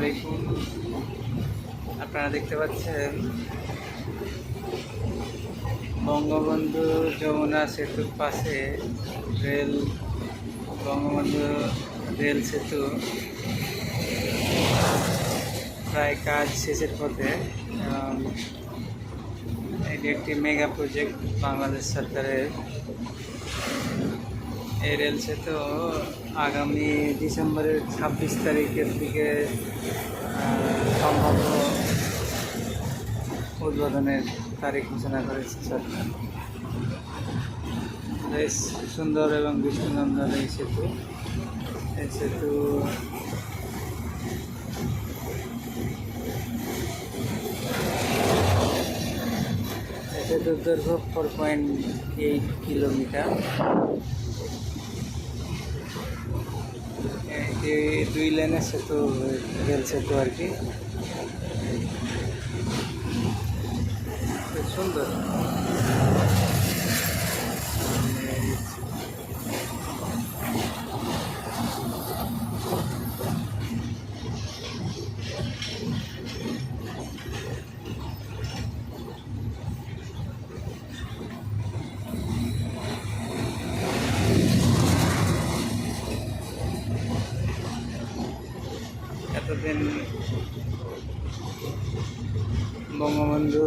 আলাইকুম আপনারা দেখতে পাচ্ছেন বঙ্গবন্ধু যমুনা সেতুর পাশে রেল, বঙ্গবন্ধু রেল সেতু। প্রায় কাজ শেষের পথে এটি একটি মেগা প্রজেক্ট বাংলাদেশ সরকারের। এই রেল সেতু আগামী ডিসেম্বরের ছাব্বিশ তারিখের দিকে সম্ভাব্য উদ্বোধনের তারিখ ঘোষণা করেছে সরকার। বেশ সুন্দর এবং বিষ্ণুনন্দন এই সেতু। এই সেতু সেতুর দৈর্ঘ্য ফোর পয়েন্ট এইট কিলোমিটার এটি দুই লেনের সেতু রেল সেতু আর কি খুব সুন্দর এতদিন বঙ্গবন্ধু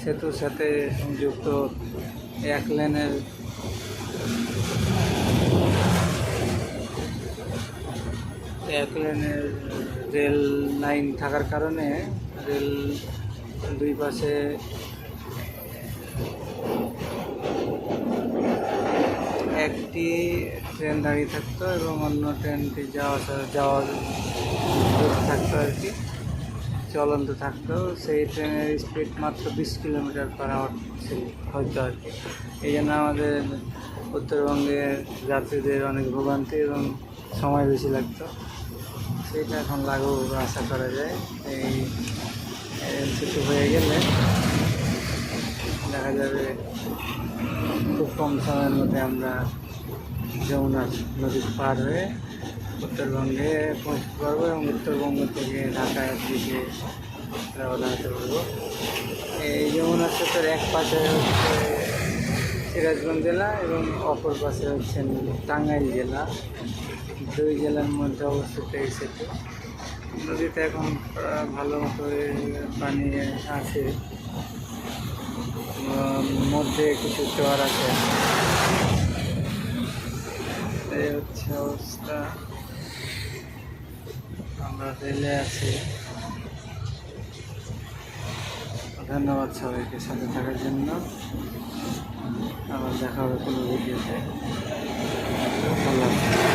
সেতুর সাথে সংযুক্ত এক লেনের এক লেনের রেল লাইন থাকার কারণে রেল দুই পাশে একটি ট্রেন দাঁড়িয়ে থাকতো এবং অন্য ট্রেনটি যাওয়া যাওয়ার থাকতো আর কি চলন্ত থাকতো সেই ট্রেনের স্পিড মাত্র বিশ কিলোমিটার পার আওয়ার ছিল হয়তো আর কি এই জন্য আমাদের উত্তরবঙ্গের যাত্রীদের অনেক ভোগান্তি এবং সময় বেশি লাগতো সেটা এখন লাঘব আশা করা যায় এই রেল হয়ে গেলে দেখা যাবে খুব কম সময়ের মধ্যে আমরা যমুনা নদী পার হয়ে উত্তরবঙ্গে পৌঁছতে পারব এবং উত্তরবঙ্গ থেকে ঢাকায় দিকে রওনা হতে পারব। এই যমুনা সেতুর এক পাশে হচ্ছে সিরাজগঞ্জ জেলা এবং অপর পাশে হচ্ছে টাঙ্গাইল জেলা। দুই জেলার মধ্যে অবস্থিত এই সেতু নদীতে এখন ভালো মতো পানি আছে। মধ্যে কিছু চর আছে। এই হচ্ছে অবস্থা। আমরা রেলে আছি। ধন্যবাদ সবাইকে সাথে থাকার জন্য। আবার দেখা হবে কোনো ভিডিওতে। আল্লাহ।